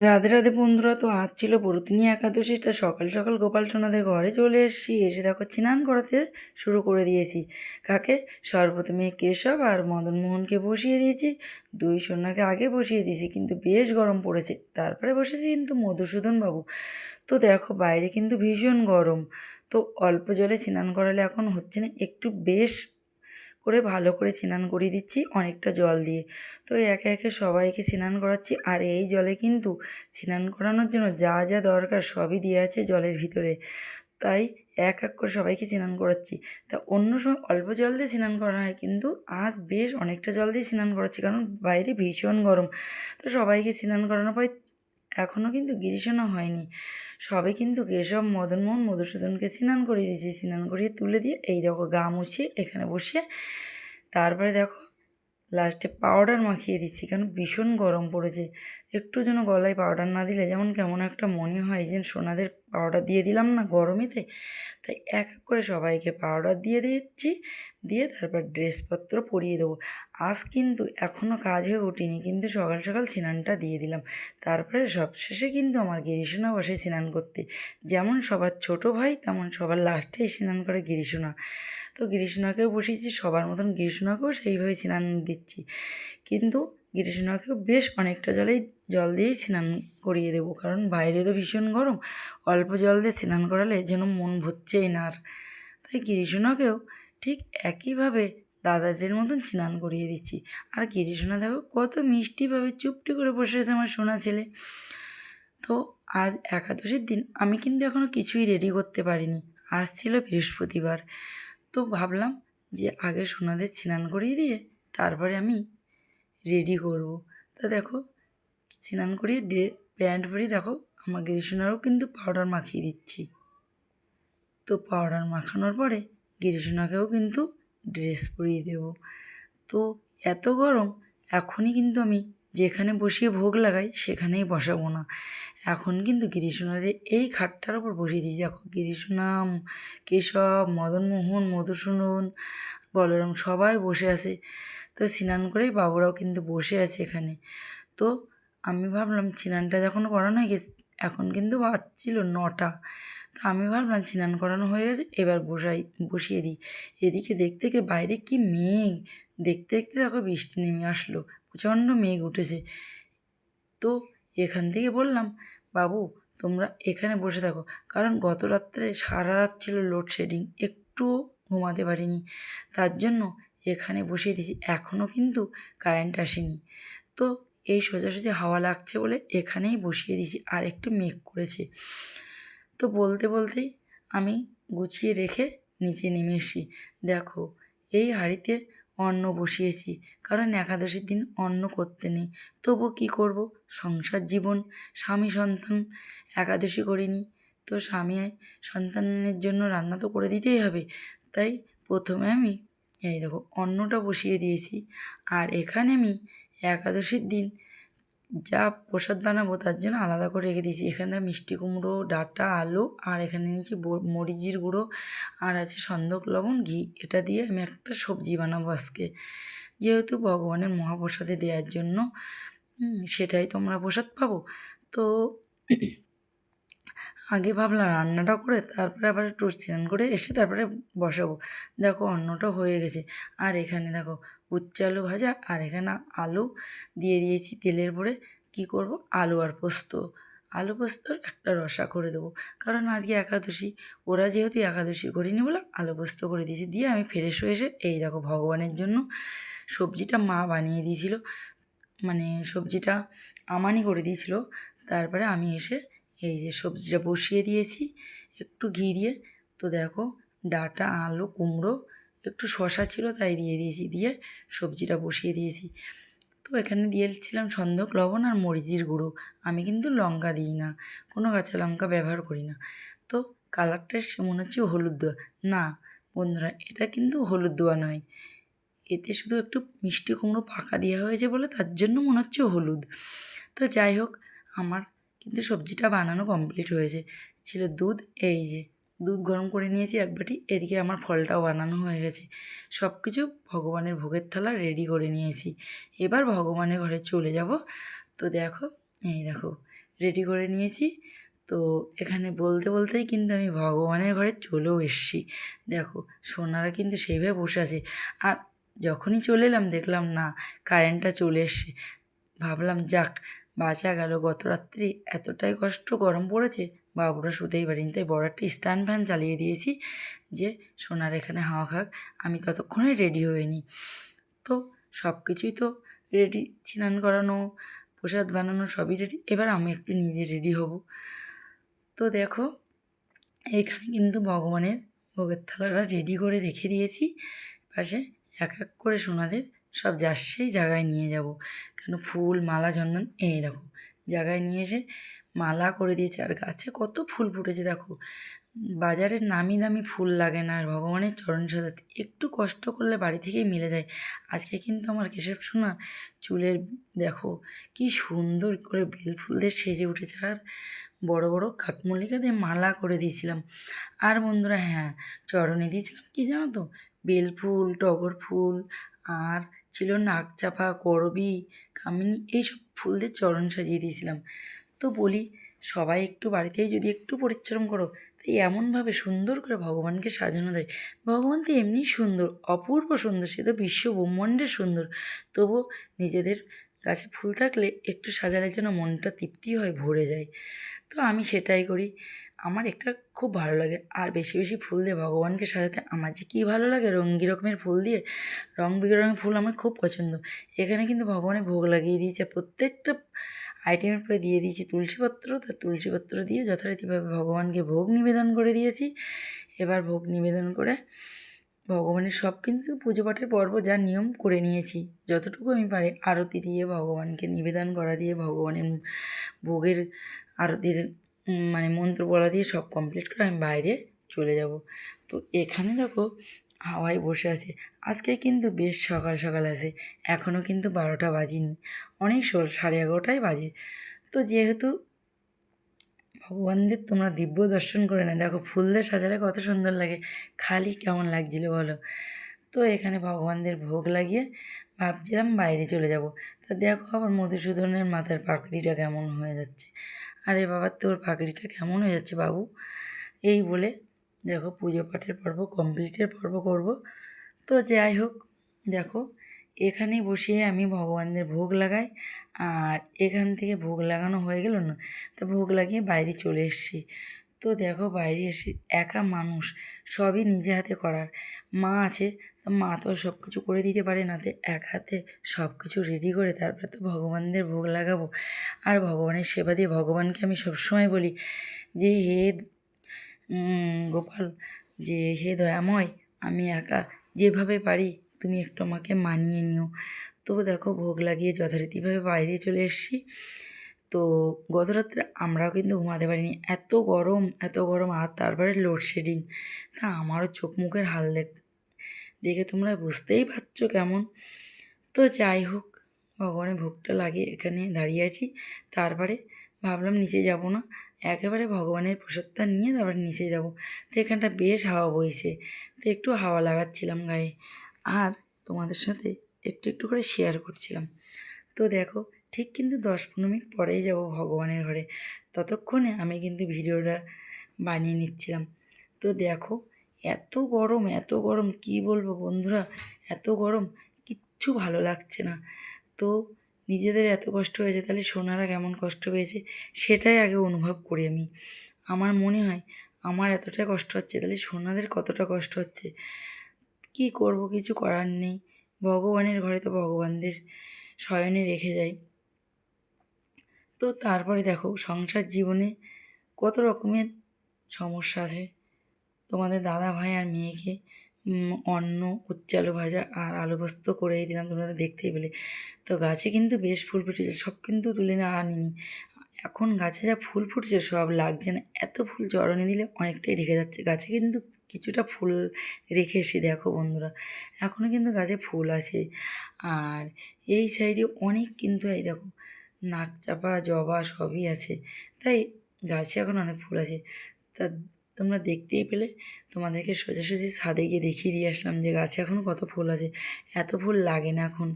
রাধে রাধে বন্ধুরা, তো আজ ছিল পরুতিনী একাদশী, তা সকাল সকাল গোপাল সোনাদের ঘরে চলে এসেছি। এসে দেখো, স্নান করাতে শুরু করে দিয়েছি। কাকে? সর্বপ্রথমে কেশব আর মদনমোহনকে বসিয়ে দিয়েছি। দুই সোনাকে আগে বসিয়ে দিয়েছি, কিন্তু বেশ গরম পড়েছে। তারপরে বসেছি কিন্তু মধুসূদন বাবু। তো দেখো, বাইরে কিন্তু ভীষণ গরম। তো অল্প জলে স্নান করালে এখন হচ্ছে না, একটু বেশ করে ভালো করে স্নান করিয়ে দিচ্ছি অনেকটা জল দিয়ে। তো একে একে সবাইকে স্নান করাচ্ছি আর এই জলে কিন্তু স্নান করানোর জন্য যা যা দরকার সবই দিয়ে আছে জলের ভিতরে। তাই এক এক করে সবাইকে স্নান করাচ্ছি। তা অন্য সময় অল্প জল দিয়ে স্নান করা হয় কিন্তু আজ বেশ অনেকটা জল দিয়ে স্নান করাচ্ছি কারণ বাইরে ভীষণ গরম। তো সবাইকে স্নান করানোর পর এখনও কিন্তু গিরিশনও হয়নি। সবে কিন্তু কেশব মদনমোহন মধুসূদনকে স্নান করিয়ে দিয়েছি। স্নান করিয়ে তুলে দিয়ে এই দেখো গা মুছিয়ে এখানে বসে তারপরে দেখো লাস্টে পাউডার মাখিয়ে দিচ্ছি কেন ভীষণ গরম পড়েছে। একটু যেন গলায় পাউডার না দিলে যেমন কেমন একটা মনে হয় যে সোনাদের পাউডার দিয়ে দিলাম না গরমেতে। তাই এক এক করে সবাইকে পাউডার দিয়ে দিচ্ছি, দিয়ে তারপর ড্রেসপত্র পরিয়ে দেবো। আজ কিন্তু এখনও কাজ হয়ে ওঠেনি, কিন্তু সকাল সকাল স্নানটা দিয়ে দিলাম। তারপরে সবশেষে কিন্তু আমার গিরিশোনা বসে স্নান করতে। যেমন সবার ছোট ভাই, তেমন সবার লাস্টেই স্নান করে গিরিশোনা। তো গিরিশোনাকেও বসিয়েছি, সবার মতন গিরিশোনাকেও সেইভাবে স্নান দিচ্ছি। কিন্তু গিরিশোনাকেও বেশ অনেকটা জলেই জল দিয়েই স্নান করিয়ে দেবো। কারণ বাইরে তো ভীষণ গরম, অল্প জল দিয়ে স্নান করালে যেন মন ভরছেই না আর। তাই গিরিশোনাকেও ঠিক একইভাবে দাদাদের মতন স্নান করিয়ে দিচ্ছি। আর গিরিশোনা দেখো কত মিষ্টিভাবে চুপটি করে বসে আছে আমার সোনা ছেলে। তো আজ একাদশীর দিন আমি কিন্তু এখনও কিছুই রেডি করতে পারিনি। আজ ছিল বৃহস্পতিবার। তো ভাবলাম যে আগে সোনাদের স্নান করিয়ে দিয়ে তারপরে আমি রেডি করব। তা দেখো স্নান করিয়ে ডে প্যান্ট পরিয়ে দেখো, আমার গিরিশোনারও কিন্তু পাউডার মাখিয়ে দিচ্ছি। তো পাউডার মাখানোর পরে গিরিশোনাকেও কিন্তু ড্রেস পরিয়ে দেব। তো এত গরম, এখনই কিন্তু আমি যেখানে বসিয়ে ভোগ লাগাই সেখানেই বসাবো না। এখন কিন্তু গিরিশোনাদের এই খাটটার ওপর বসিয়ে দিয়েছি। দেখো, গিরিশোনাম, কেশব মদনমোহন মধুসূদন, বলরাম সবাই বসে আছে। তো স্নান করেই বাবুরাও কিন্তু বসে আছে এখানে। তো আমি ভাবলাম স্নানটা যখন করানো হয়ে গেছে, এখন কিন্তু বাজছিল নটা। তো আমি ভাবলাম স্নান করানো হয়ে গেছে, এবার বসাই, বসিয়ে দিই। এদিকে দেখতে দেখতে বাইরে কি মেঘ! দেখতে দেখতে দেখো বৃষ্টি নেমে আসলো, প্রচণ্ড মেঘ উঠেছে। তো এখান থেকে বললাম, বাবু, তোমরা এখানে বসে থাকো, কারণ গত রাত্রে সারা রাত ছিল লোডশেডিং একটু ঘুমাতে পারিনি। তার জন্য এখানে বসিয়ে দিয়েছি এখনও কিন্তু কারেন্ট আসেনি। তো এই সোজাসুজি হাওয়া লাগছে বলে এখানেই বসিয়ে দিয়েছি আর একটু মেঘ করেছে। তো বলতে বলতেই আমি গুছিয়ে রেখে নিচে নেমে এসি দেখো, এই হাঁড়িতে অন্ন বসিয়েছি, কারণ একাদশীর দিন অন্ন করতে নেই। তবু কী করব? সংসার জীবন, স্বামী সন্তান একাদশী করিনি। তো স্বামী সন্তানের জন্য রান্না তো করে দিতেই হবে। তাই প্রথমে আমি এই দেখো, অন্নটা বসিয়ে দিয়েছি। আর এখানে আমি একাদশীর দিন। যা প্রসাদ বানাবো তার জন্য আলাদা করে রেখে দিয়েছি। এখানে মিষ্টি কুমড়ো, ডাঁটা, আলু, আর এখানে নিয়েছি মরিচের গুঁড়ো, আর আছে সন্দক, লবণ, ঘি। এটা দিয়ে আমি একটা সবজি বানাবো আজকে। যেহেতু ভগবানের মহাপ্রসাদে দেওয়ার জন্য সেটাই তোমরা প্রসাদ পাবো। তো আগে ভাবলাম রান্নাটা করে তারপরে আবার একটু স্নান করে এসে তারপরে বসাবো। দেখো অন্নটা হয়ে গেছে। আর এখানে দেখো উচ্চ আলু ভাজা আর এখানে আলু দিয়ে দিয়েছি তেলের পরে কি করব? আলু আর পোস্ত। আলু পোস্তর একটা রসা করে দেবো। কারণ আজকে একাদশী। ওরা যেহেতু একাদশী করিনি বলে আলু পোস্ত করে দিয়েছি। দিয়ে আমি ফ্রেশ হয়ে এসে এই দেখো ভগবানের জন্য সবজিটা মা বানিয়ে দিয়েছিল। মানে সবজিটা আমানি করে দিয়েছিল। তারপরে আমি এসে এই যে সবজিটা বসিয়ে দিয়েছি। একটু ঘি দিয়ে। তো দেখো ডাটা, আলু, কুমড়ো একটু শশা ছিল, তাই দিয়ে দিয়েছি। দিয়ে সবজিটা বসিয়ে দিয়েছি। তো এখানে দিয়েছিলাম সন্দক, লবণ আর মরিচের গুঁড়ো। আমি কিন্তু লঙ্কা দিই না। কোনো কাঁচা লঙ্কা ব্যবহার করি না। তো কালারটা সে মনে হচ্ছে হলুদ দেওয়া না বন্ধুরা, এটা কিন্তু হলুদ দেওয়া নয়। এতে শুধু একটু মিষ্টি কুমড়ো পাকা দেওয়া হয়েছে বলে তার জন্য মনে হচ্ছে হলুদ। তো যাই হোক, আমার কিন্তু সবজিটা বানানো কমপ্লিট হয়েছে। ছিল দুধ, এই যে। দুধ গরম করে নিয়েছি, এক বাটি। এদিকে আমার ফলটাও বানানো হয়ে গেছে। সব কিছু ভগবানের ভোগের থালা রেডি করে নিয়েছি। এবার ভগবানের ঘরে চলে যাব। তো দেখো, এই দেখো রেডি করে নিয়েছি। তো এখানে বলতে বলতেই কিন্তু আমি ভগবানের ঘরে চলেও এসছি। দেখো, সোনারা কিন্তু সেইভাবে বসে আছে। আর যখনই চলে এলাম, দেখলাম না কারেন্টটা চলে এসছে। ভাবলাম, যাক, বাঁচা গেল। গত রাত্রি এতটাই কষ্ট গরম পড়েছে বাবুরা শুতেই পারিনি তাই বড় একটা স্ট্যান্ড ফ্যান চালিয়ে দিয়েছি যে সোনার এখানে হাওয়া খাক, আমি ততক্ষণে রেডি হয়ে নিই। তো সব কিছুই তো রেডি, স্নান করানো, প্রসাদ বানানো সবই রেডি, এবার আমি একটু নিজে রেডি হব। তো দেখো, এখানে কিন্তু ভগবানের ভোগের থালাটা রেডি করে রেখে দিয়েছি, পাশে এক এক করে সোনাদের সব যার সেই জায়গায় নিয়ে যাব। কেন ফুল, মালা, চন্দন, এই দেখো, জায়গায় নিয়ে এসে মালা করে দিয়েছে। আর গাছে কত ফুল ফুটেছে দেখো। বাজারের নামি দামি ফুল লাগে না, আর ভগবানের চরণ সাজাতে। একটু কষ্ট করলে বাড়ি থেকেই মিলে যায়। আজকে কিন্তু আমার কেশব সোনা চুলের, দেখো, কি সুন্দর করে বেল ফুল দিয়ে সেজে উঠেছে। আর বড় বড় কাঠমল্লিকা দিয়ে মালা করে দিয়েছিলাম। আর বন্ধুরা হ্যাঁ চরণে দিয়েছিলাম কি জানো তো? বেল ফুল, টগর ফুল, আর ছিল নাকচাপা করবি, কামিনী, এইসব ফুল দিয়ে চরণ সাজিয়ে দিয়েছিলাম। তো বলি, সবাই একটু বাড়িতেই যদি একটু পরিশ্রম করো, তাই এমনভাবে সুন্দর করে ভগবানকে সাজানো দেয়। ভগবান তো এমনি সুন্দর, অপূর্ব সুন্দর, সে তো বিশ্ব ব্রহ্মাণ্ডের সুন্দর। তবু নিজেদের গাছে ফুল থাকলে একটু সাজালে যেন মনটা তৃপ্তি হয়, ভরে যায়। তো আমি সেটাই করি। আমার একটা খুব ভালো লাগে। আর বেশি বেশি ফুল দিয়ে ভগবানকে সাজাতে আমার যে কী ভালো লাগে রঙ্গি রকমের ফুল দিয়ে। রং বেরঙের ফুল আমার খুব পছন্দ। এখানে কিন্তু ভগবানের ভোগ লাগিয়ে দিয়েছে প্রত্যেকটা আইটেমের পরে দিয়ে দিয়েছি তুলসীপত্র। তা তুলসীপত্র দিয়ে যথারীতিভাবে ভগবানকে ভোগ নিবেদন করে দিয়েছি। এবার ভোগ নিবেদন করে ভগবানের সব কিন্তু পুজো পাঠের পর্ব যা নিয়ম করে নিয়েছি। যতটুকু আমি পারি আরতি দিয়ে ভগবানকে নিবেদন করা দিয়ে ভগবানের ভোগের আরতির মানে মন্ত্র বলা দিয়ে সব কমপ্লিট করে আমি বাইরে চলে যাব। তো এখানে দেখো হাওয়ায় বসে আছে। আজকে কিন্তু বেশ সকাল সকাল আছে এখনও কিন্তু বারোটা বাজিনি। অনেক শোল সাড়ে এগারোটাই বাজে। তো যেহেতু ভগবানদের তোমরা দিব্য দর্শন করে না দেখো ফুল দিয়ে সাজালে কত সুন্দর লাগে, খালি কেমন লাগছিল বলো? তো এখানে ভগবানদের ভোগ লাগিয়ে ভাবছিলাম বাইরে চলে যাব। তা দেখো আবার মধুসূদনের মাথার পাকড়িটা কেমন হয়ে যাচ্ছে। আরে বাবা, তোর পাকড়িটা কেমন হয়ে যাচ্ছে বাবু? এই বলে দেখো পুজো পাঠের পর্ব কমপ্লিটের পর্ব করব। তো যাই হোক, দেখো, এখানেই বসিয়ে আমি ভগবানদের ভোগ লাগাই। আর এখান থেকে ভোগ লাগানো হয়ে গেল না, তো ভোগ লাগিয়ে বাইরে চলে এসেছি। তো দেখো, বাইরে এসে একা মানুষ, সবই নিজে হাতে করার। মা আছে, তো মা তো সব কিছু করে দিতে পারে না, তো এক হাতে সব কিছু রেডি করে তারপরে তো ভগবানদের ভোগ লাগাবো। আর ভগবানের সেবা দিয়ে ভগবানকে আমি সবসময় বলি যে, হে গোপাল, যে, হে, দয়াময়, আমি একা যেভাবে পারি, তুমি একটু আমাকে মানিয়ে নিও। তো দেখো, ভোগ লাগিয়ে যথারীতিভাবে বাইরে চলে এসেছি। তো গত রাত্রে আমরাও কিন্তু ঘুমাতে পারিনি। এত গরম এত গরম, আর তারপরে লোডশেডিং তা আমারও চোখ মুখের হাল দেখ, দেখে তোমরা বুঝতেই পারছ কেমন। তো যাই হোক, ভগবানের ভোগটা লাগে এখানে দাঁড়িয়ে আছি। তারপরে ভাবলাম নিচে যাব না। একেবারে ভগবানের প্রসাদটা নিয়ে তারপরে নিচে যাব। তো এখানটা বেশ হাওয়া বইছে। তো একটু হাওয়া লাগাচ্ছিলাম গায়ে। আর তোমাদের সাথে একটু একটু করে শেয়ার করছিলাম। তো দেখো, ঠিক কিন্তু দশ পনেরো মিনিট পরেই যাব ভগবানের ঘরে। ততক্ষণে আমি কিন্তু ভিডিওটা বানিয়ে নিচ্ছিলাম। তো দেখো, এত গরম এত গরম, কি বলব বন্ধুরা? এত গরম, কিচ্ছু ভালো লাগছে না। তো নিজেদের এত কষ্ট হয়েছে, তাহলে সোনারা কেমন কষ্ট পেয়েছে সেটাই আগে অনুভব করি আমি। আমার মনে হয় আমার এতটা কষ্ট হচ্ছে, তাহলে সোনাদের কতটা কষ্ট হচ্ছে? কি করব, কিছু করার নেই। ভগবানের ঘরে তো ভগবানদের শয়নে রেখে যাই। তো তারপরে দেখো, সংসার জীবনে কত রকমের সমস্যা আছে। তোমাদের দাদা ভাই আর মেয়েকে অন্ন, উচ্চালু ভাজা আর আলু পোস্ত করেই দিলাম, তোমরা দেখতেই পেলে। তো গাছে কিন্তু বেশ ফুল ফুটেছে, সব কিন্তু তুলে না আনিনি। এখন গাছে যা ফুল ফুটছে, সব লাগছে না। এত ফুল চরণে দিলে অনেকটাই ঢেকে যাচ্ছে। গাছে কিন্তু কিছুটা ফুল রেখে এসে দেখো বন্ধুরা। এখনও কিন্তু গাছে ফুল আছে। আর এই সাইডে অনেক কিন্তু এই দেখো, নাক চাপা, জবা সবই আছে। তাই গাছে এখন অনেক ফুল আছে। তা তোমরা দেখতেই পেলে। তোমাদেরকে সোজাসুজি ছাদে গিয়ে দেখিয়ে দিয়ে আসলাম যে গাছে এখন কত ফুল আছে। এত ফুল লাগে না এখন।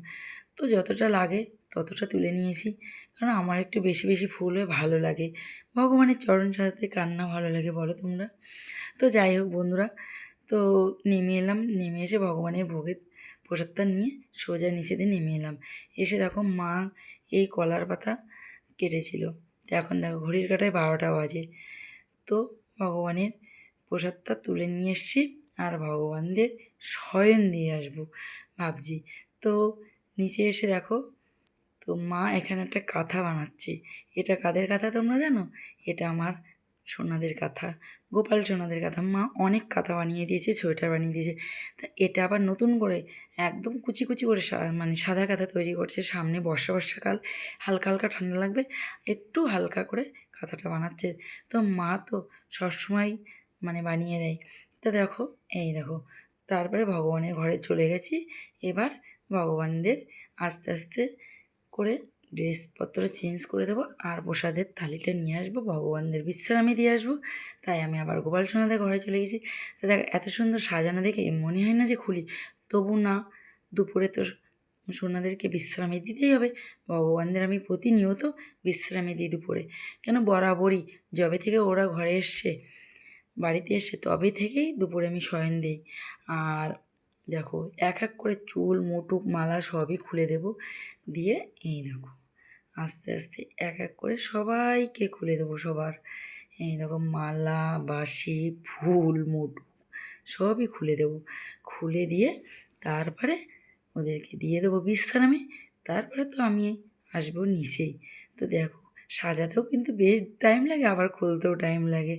তো যতটা লাগে ততটা তুলে নিয়েছি। কারণ আমার একটু বেশি বেশি ফুল হয়ে ভালো লাগে। ভগবানের চরণ সাজাতে কান্না ভালো লাগে বলো তোমরা? তো যাই হোক বন্ধুরা, তো নেমে এলাম। নেমে এসে ভগবানের ভোগের প্রসাদটা নিয়ে সোজা নিচেতে নেমে এলাম। এসে দেখো মা এই কলার পাতা কেটেছিল। তো এখন দেখো ঘড়ির কাটায় বারোটা বাজে। তো ভগবানের প্রসাদটা তুলে নিয়ে এসছি আর ভগবানদের শয়ন দিয়ে আসব ভাবছি। তো নিচে এসে দেখো, তো মা এখানে একটা কাঁথা বানাচ্ছে। এটা কাদের কাঁথা তোমরা জানো? এটা আমার সোনাদের কাঁথা, গোপাল সোনাদের কাঁথা, মা অনেক কাঁথা বানিয়ে দিয়েছে, সোয়েটার বানিয়ে দিয়েছে। তা এটা আবার নতুন করে একদম কুচি কুচি করে মানে সাদা কাঁথা তৈরি করছে, সামনে বর্ষা বর্ষাকাল, হালকা হালকা ঠান্ডা লাগবে, একটু হালকা করে কাঁথাটা বানাচ্ছে। তো মা তো সবসময় মানে বানিয়ে দেয়। তা দেখো, এই দেখো, তারপরে ভগবানের ঘরে চলে গেছি, এবার ভগবানদের আস্তে আস্তে করে ড্রেসপত্র চেঞ্জ করে দেবো আর প্রসাদের থালিটা নিয়ে আসব, ভগবানদের বিশ্রামে দিয়ে আসব। তাই আমি আবার গোপাল সোনাদের ঘরে চলে গেছি। তা দেখ, এত সুন্দর সাজানো দেখে মনে হয় না যে খুলি। তবু না, দুপুরে তো সোনাদেরকে বিশ্রামে দিতেই হবে। ভগবানদের আমি প্রতিনিয়ত বিশ্রামে দিই দুপুরে। কেন? বরাবরই। যবে থেকে ওরা ঘরে এসছে, বাড়িতে এসে তবে থেকেই দুপুরে আমি শয়ন দিই। আর দেখো, এক এক করে চুল, মুটুক, মালা সবই খুলে দেব। দিয়ে এই দেখো। আস্তে আস্তে এক এক করে সবাইকে খুলে দেবো সবার। এই দেখো মালা বাসি ফুল মুটুক সবই খুলে দেবো। খুলে দিয়ে তারপরে ওদেরকে দিয়ে দেবো বিশ্রামে তারপরে তো আমি আসব নিচেই তো দেখো, সাজাতেও কিন্তু বেশ টাইম লাগে, আবার খুলতেও টাইম লাগে।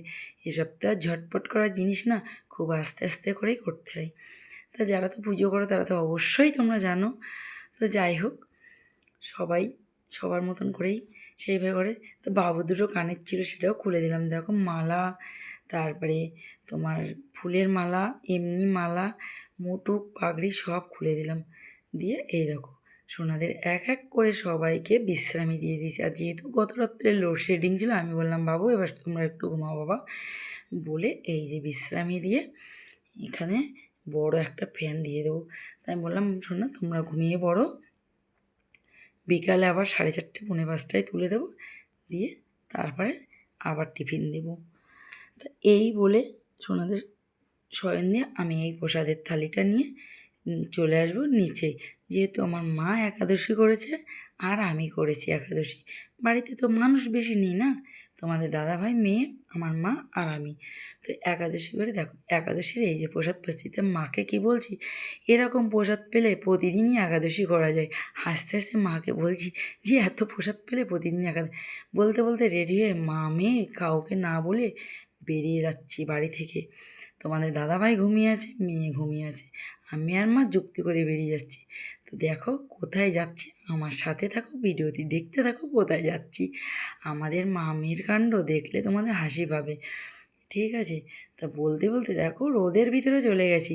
এসব তো আর ঝটপট করার জিনিস না, খুব আস্তে আস্তে করেই করতে হয়। তা যারা তো পুজো করো, তারা তো অবশ্যই তোমরা জানো। তো যাই হোক, সবাই সবার মতন করেই সেইভাবে করে। তো বাবু দুটো কানের ছিল সেটাও খুলে দিলাম। দেখো মালা, তারপরে তোমার ফুলের মালা, এমনি মালা, মুটুক, পাগড়ি সব খুলে দিলাম। দিয়ে এই দেখো, সোনাদের এক এক করে সবাইকে বিশ্রামে দিয়ে দিয়েছি। আর যেহেতু গত রাত্রে লোডশেডিং ছিল, আমি বললাম, বাবু, এবার তোমরা একটু ঘুমাও বাবা। বলে এই যে বিশ্রামে দিয়ে এখানে বড় একটা ফ্যান দিয়ে দেবো। তাই বললাম, শোনো তোমরা ঘুমিয়ে পড়ো। বিকালে আবার সাড়ে চারটে, পৌনে পাঁচটায় তুলে দেবো, দিয়ে তারপরে আবার টিফিন দেব। তো এই বলে সোনাদের শয়ন দিয়ে আমি এই প্রসাদের থালিটা নিয়ে চলে আসব নিচে। যেহেতু আমার মা একাদশী করেছে, আর আমি করেছি একাদশী। বাড়িতে তো মানুষ বেশি নেই না? তোমাদের দাদা ভাই মেয়ে, আমার মা আর আমি। তো একাদশী করে দেখো, একাদশীর এই যে প্রসাদ পাচ্ছি মাকে কি বলছি? এরকম প্রসাদ পেলে প্রতিদিনই একাদশী করা যায়। হাসতে হাসতে মাকে বলছি যে এত প্রসাদ পেলে প্রতিদিন একাদশী বলতে বলতে রেডি হয়ে মা, মেয়ে কাউকে না বলে বেরিয়ে যাচ্ছি বাড়ি থেকে। তোমাদের দাদাভাই ঘুমিয়ে আছে, মেয়ে ঘুমিয়ে আছে। আমি আর মা যুক্তি করে বেরিয়ে যাচ্ছি। তো দেখো কোথায় যাচ্ছি আমার সাথে থাকো, ভিডিওটি দেখতে থাকো, কোথায় যাচ্ছি। আমাদের মামির কাণ্ড দেখলে তোমাদের হাসি পাবে। ঠিক আছে? তা বলতে বলতে দেখো, রোদের ভিতরে চলে গেছি।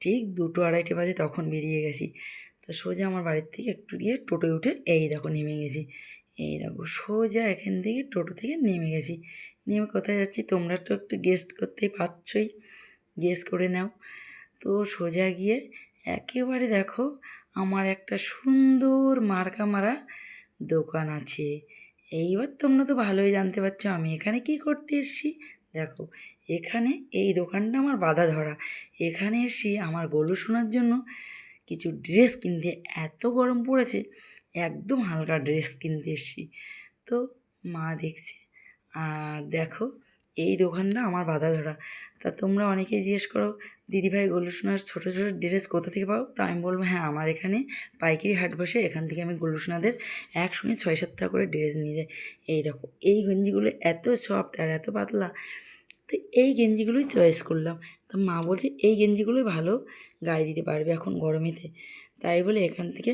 ঠিক দুটো আড়াইটে বাজে তখন বেরিয়ে গেছি। তো সোজা আমার বাড়ির থেকে একটু গিয়ে টোটোয় উঠে এই দেখো নেমে গেছি। এই দেখো, সোজা এখান থেকে টোটো থেকে নেমে গেছি। নেমে কোথায় যাচ্ছি? তোমরা তো একটু গেস্ট করতেই পারছই। গেস করে নাও। তো সোজা গিয়ে একেবারে দেখো আমার একটা সুন্দর মার্কা মারা দোকান আছে। এইবার তোমরা তো ভালোই জানতে পারছ আমি এখানে কি করতে এসেছি। দেখো, এখানে এই দোকানটা আমার বাধা ধরা। এখানে এসে আমার গলু শোনার জন্য কিছু ড্রেস কিনতে এত গরম পড়েছে, একদম হালকা ড্রেস কিনতে এসেছি। তো মা দেখছে, আর দেখো এই দোকানটা আমার বাধা ধরা। তা তোমরা অনেকেই জিজ্ঞেস করো, দিদিভাই গলু সোনার ছোটো ছোটো ড্রেস কোথা থেকে পাও তা আমি বলব হ্যাঁ আমার এখানে পাইকারি হাট বসে এখান থেকে আমি গলু সোনাদের একসঙ্গে ছয় সাত টাকা করে ড্রেস নিয়ে যাই। এই দেখো, এই গেঞ্জিগুলো এত সফট আর এত পাতলা। তো এই গেঞ্জিগুলোই চয়েস করলাম। তা মা বলছে, এই গেঞ্জিগুলোই ভালো গায়ে দিতে পারবে এখন গরমেতে। তাই বলে এখান থেকে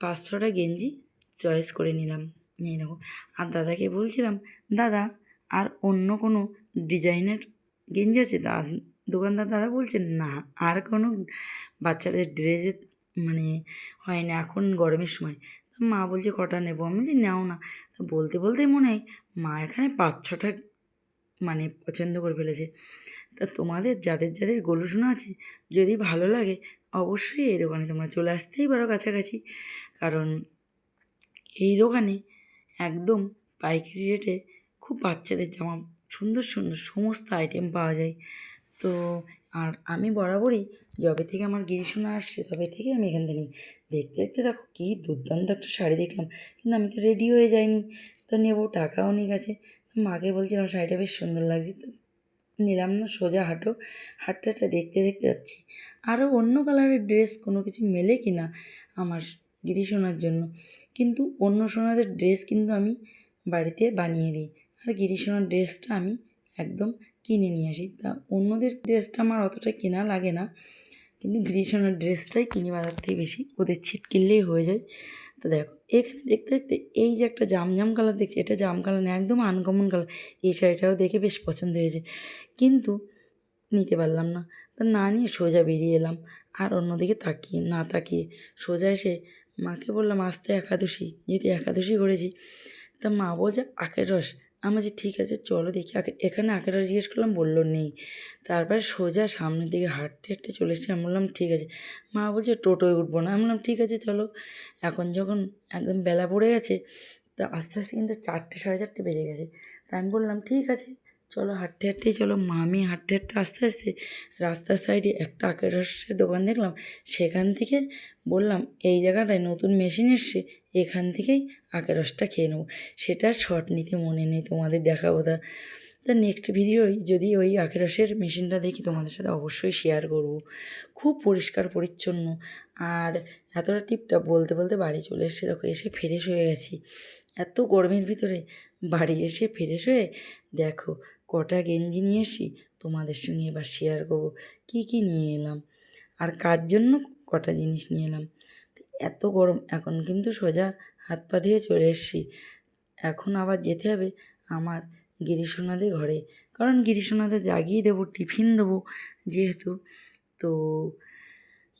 পাঁচ ছটা গেঞ্জি চয়েস করে নিলাম। নিয়ে নেব আর দাদাকে বলছিলাম, দাদা আর অন্য কোনো ডিজাইনের গেঞ্জি আছে? দা, দোকানদার দাদা বলছেন, না, আর কোনো বাচ্চাদের ড্রেসের মানে হয় না, এখন গরমের সময়। মা বলছে, কটা নেব? আমি যে নাও না। বলতে বলতেই মনে হয় মা এখানে পাঁচ ছটা মানে পছন্দ করে ফেলেছে। তা তোমাদের যাদের যাদের গলুসোনা আছে, যদি ভালো লাগে, অবশ্যই এই দোকানে তোমরা চলে আসতেই পারো কাছাকাছি। কারণ এই দোকানে একদম পাইকারি রেটে খুব বাচ্চাদের জামা, সুন্দর সুন্দর সমস্ত আইটেম পাওয়া যায়। তো আর আমি বরাবরই যবে থেকে আমার গিরিশোনা আসছে, তবে থেকে আমি এখান থেকে নিই দেখতে দেখতে দেখো কী দুর্দান্ত একটা শাড়ি দেখলাম। কিন্তু আমি তো রেডি হয়ে যাইনি। তো নেব, টাকাও নিয়ে গেছে। তো মাকে বলছিলাম শাড়িটা বেশ সুন্দর লাগছে। তো নিলাম না, সোজা হাঁটো, হাঁটতে দেখতে দেখতে যাচ্ছি। আরও অন্য কালারের ড্রেস কোনো কিছু মেলে কি না আমার গিরিশোনার জন্য। কিন্তু অন্য সোনাদের ড্রেস কিন্তু আমি বাড়িতে বানিয়ে দিই। আর গিরিশোনার ড্রেসটা আমি একদম কিনে নিয়ে আসি। তা অন্যদের ড্রেসটা আমার অতটা কেনা লাগে না, কিন্তু গ্রীষ্মের ড্রেসটাই কিনি বাজার থেকে বেশি। ওদের ছিট কিনলেই হয়ে যায়। তো দেখো, এখানে দেখতে দেখতে এই যে একটা জাম জাম কালার দেখছি, এটা জাম কালার না, একদম আনকমন কালার। এই শাড়িটাও দেখে বেশ পছন্দ হয়েছে, কিন্তু নিতে পারলাম না। তা না নিয়ে সোজা বেরিয়ে এলাম, আর অন্যদিকে তাকিয়ে, না তাকিয়ে সোজা এসে মাকে বললাম, আজ তো একাদশী, যেহেতু একাদশী করেছি। তা মা বলছে, আখের রস। আমি যে ঠিক আছে, চলো দেখি। এখানে আঁকাটা জিজ্ঞেস করলাম, বলল নেই। তারপরে সোজা সামনের দিকে হাঁটতে হাঁটতে চলে এসেছি। আমি বললাম, ঠিক আছে। মা বলছে, টোটোয় উঠবো না। আমি বললাম, ঠিক আছে, চলো। এখন যখন একদম বেলা পড়ে গেছে, তা আস্তে আস্তে কিন্তু চারটে, সাড়ে চারটে বেজে গেছে। তা আমি বললাম, ঠিক আছে। চলো হাঁটতে হাঁটতেই চলো, মামি হাঁটতে হাঁটতে আস্তে আস্তে রাস্তার সাইডে একটা আখের রসের দোকান দেখলাম। সেখান থেকে বললাম, এই জায়গাটায় নতুন মেশিন এসছে, এখান থেকেই আখের রসটা খেয়ে নেব। সেটা শর্ট নিতে মনে নেই, তোমাদের দেখাবো তা। তা নেক্সট ভিডিওই যদি ওই আখের রসের মেশিনটা দেখি, তোমাদের সাথে অবশ্যই শেয়ার করব। খুব পরিষ্কার, পরিচ্ছন্ন। আর এতটা টিপটা বলতে বলতে বাড়ি চলে এসে দেখো এসে ফ্রেশ হয়ে গেছি। এত গরমের ভিতরে বাড়ি এসে ফ্রেশ হয়ে, দেখো কটা গেঞ্জি নিয়ে এসি? তোমাদের সঙ্গে এবার শেয়ার করব। কী কী নিয়ে এলাম? আর কার জন্য কটা জিনিস নিয়ে এলাম? এত গরম, এখন কিন্তু সোজা হাত পা ধুয়ে চলে এসেছি। এখন আবার যেতে হবে আমার গিরিশোনাদের ঘরে। কারণ গিরিশোনাদের জাগিয়ে দেবো, টিফিন দেবো যেহেতু। তো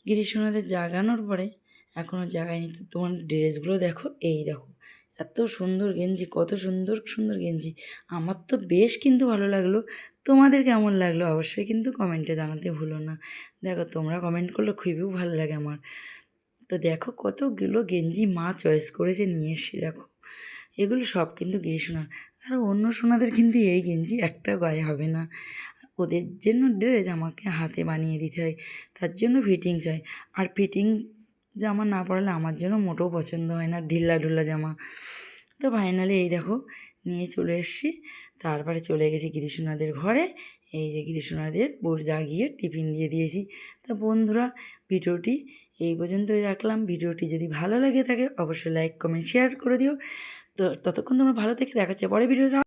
গিরিশোনাদের জাগানোর পরে এখনও জাগায়নি তোমার ড্রেসগুলো দেখো, এই দেখো। এত সুন্দর গেঞ্জি, কত সুন্দর সুন্দর গেঞ্জি। আমার তো বেশ কিন্তু ভালো লাগল। তোমাদের কেমন লাগল অবশ্যই কিন্তু কমেন্টে জানাতে ভুলো না। দেখো, তোমরা কমেন্ট করলে খুবই ভালো লাগে আমার। তো দেখো, কতগুলো গেঞ্জি মা চয়েস করেছে নিয়ে এসে, দেখো। এগুলো সব কিন্তু গিরিশোনার আর অন্য সোনাদের কিন্তু এই গেঞ্জি একটা গায়ে হবে না। ওদের জন্য ড্রেস আমাকে হাতে বানিয়ে দিতে হয়। তার জন্য ফিটিংস হয় আর ফিটিংস জামা না পরালে আমার জন্য মোটেও পছন্দ হয় না, ঢিল্লা ঢুল্লা জামা। তো ফাইনালি এই দেখো, নিয়ে চলে এসেছি। তারপরে চলে গেছি গিরিশোনাদের ঘরে। এই যে গিরিশোনাদের বোর জাগিয়ে টিফিন দিয়ে দিয়েছি। তা বন্ধুরা, ভিডিওটি এই পর্যন্তই রাখলাম। ভিডিওটি যদি ভালো লাগে থাকে, অবশ্যই লাইক কমেন্ট শেয়ার করে দিও। তো ততক্ষণ তোমরা ভালো থেকে দেখাচ্ছে পরে ভিডিও